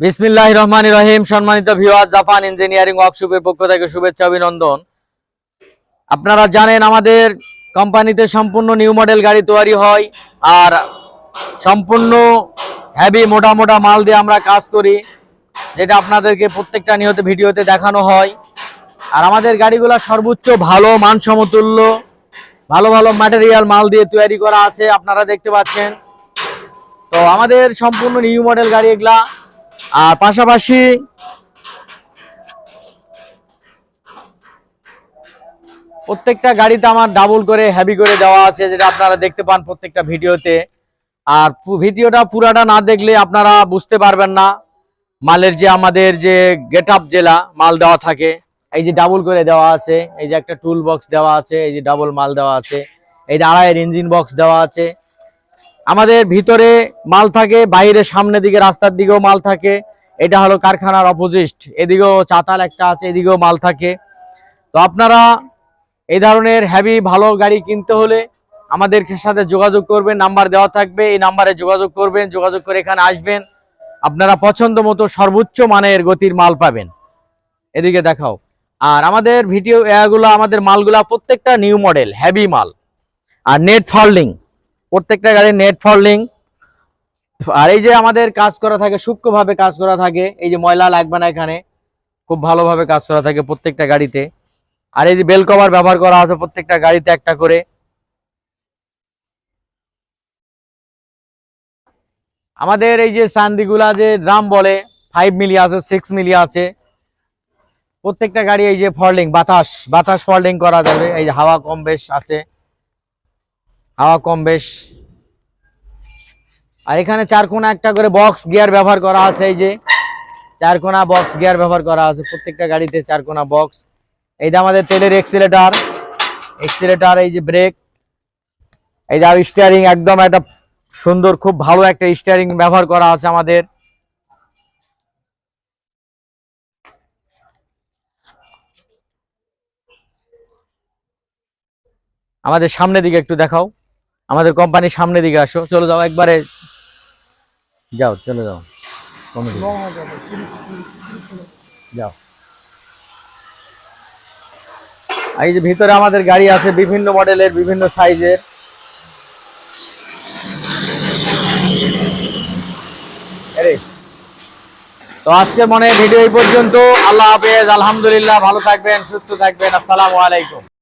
বিসমিল্লাহ রহমান রহিম। সম্মানিত ভিওয়ার Japan engineering ওয়ার্কশপের পক্ষ থেকে শুভেচ্ছা, অভিনন্দন। আপনারা জানেন আমাদের কোম্পানিতে সম্পূর্ণ নিউ মডেল গাড়ি তৈরি হয় আর সম্পূর্ণ হেভি মোটা মোটা মাল দিয়ে আমরা কাজ করি, যেটা আপনাদেরকে প্রত্যেকটা নিয়ত ভিডিওতে দেখানো হয়। আর আমাদের গাড়িগুলো সর্বোচ্চ ভালো মান সমতুল্য ভালো ভালো ম্যাটেরিয়াল মাল দিয়ে তৈরি করা আছে, আপনারা দেখতে পাচ্ছেন। তো আমাদের সম্পূর্ণ নিউ মডেল গাড়ি এগুলা আর পাশাপাশি প্রত্যেকটা গাড়িতে আমার ডাবল করে হেভি করে দেওয়া আছে, যেটা আপনারা দেখতে পান প্রত্যেকটা ভিডিওতে। আর ভিডিওটা পুরাটা না দেখলে আপনারা বুঝতে পারবেন না, মালের যে আমাদের যে গেট আপ জেলা, মাল দেওয়া থাকে, এই যে ডাবল করে দেওয়া আছে, এই যে একটা টুল বক্স দেওয়া আছে, এই যে ডাবল মাল দেওয়া আছে, এই যে আড়াইয়ের ইঞ্জিন বক্স দেওয়া আছে আমাদের ভিতরে মাল থাকে, বাইরে সামনের দিকে রাস্তার দিকেও মাল থাকে। এটা হলো কারখানার অপোজিট এদিকেও চাতাল একটা আছে, এদিকেও মাল থাকে। তো আপনারা এই ধরনের হেভি ভালো গাড়ি কিনতে হলে আমাদের সাথে যোগাযোগ করবেন, নাম্বার দেওয়া থাকবে। এই নাম্বারে যোগাযোগ করবেন, যোগাযোগ করে এখানে আসবেন। আপনারা পছন্দ মতো সর্বোচ্চ মানের গতির মাল পাবেন। এদিকে দেখাও। আর আমাদের ভিডিও এগুলো আমাদের মালগুলা প্রত্যেকটা নিউ মডেল হেভি মাল। আর নেট ফল্ডিং প্রত্যেকটা গাড়ির নেট ফল্ডিং আর এই যে আমাদের কাজ করা থাকে, সূক্ষ্মভাবে কাজ করা থাকে, এই যে ময়লা লাগবে না এখানে, খুব ভালোভাবে কাজ করা থাকে প্রত্যেকটা গাড়িতে। আর এই যে বেল কভার ব্যবহার করা আছে প্রত্যেকটা গাড়িতে একটা করে। আমাদের এই যে চান্দিগুলা যে ড্রাম বলে ফাইভ মিলি আছে সিক্স মিলি আছে। প্রত্যেকটা গাড়ি এই যে ফল্ডিং বাতাস বাতাস ফল্ডিং করা যাবে, এই যে হাওয়া কম বেশ আছে। হাওয়া কম বেশ। আর এখানে চার কোনা একটা করে বক্স গিয়ার ব্যবহার করা আছে, এই যে। চার কোনা বক্স গিয়ার ব্যবহার করা আছে, প্রত্যেকটা গাড়িতে চার কোনা বক্স এই যে আমাদের তেলের এক্সিলেটার এক্সিলেটার এই যে ব্রেক এই যে আর স্টিয়ারিং একদম একটা সুন্দর, খুব ভালো একটা স্টিয়ারিং ব্যবহার করা আছে আমাদের। আমাদের সামনের দিকে একটু দেখাও। আমাদের কোম্পানির সামনের দিকে আসো। চলে যাও একবারে। যাও, চলে যাও। কমিটি যাও। এই যে ভিতরে আমাদের গাড়ি আছে, বিভিন্ন মডেলের, বিভিন্ন সাইজের। তো আজকে মনে ভিডিও এই পর্যন্ত। আল্লাহ হাফেজ, আলহামদুলিল্লাহ, ভালো থাকবেন, সুস্থ থাকবেন। আসসালামু আলাইকুম।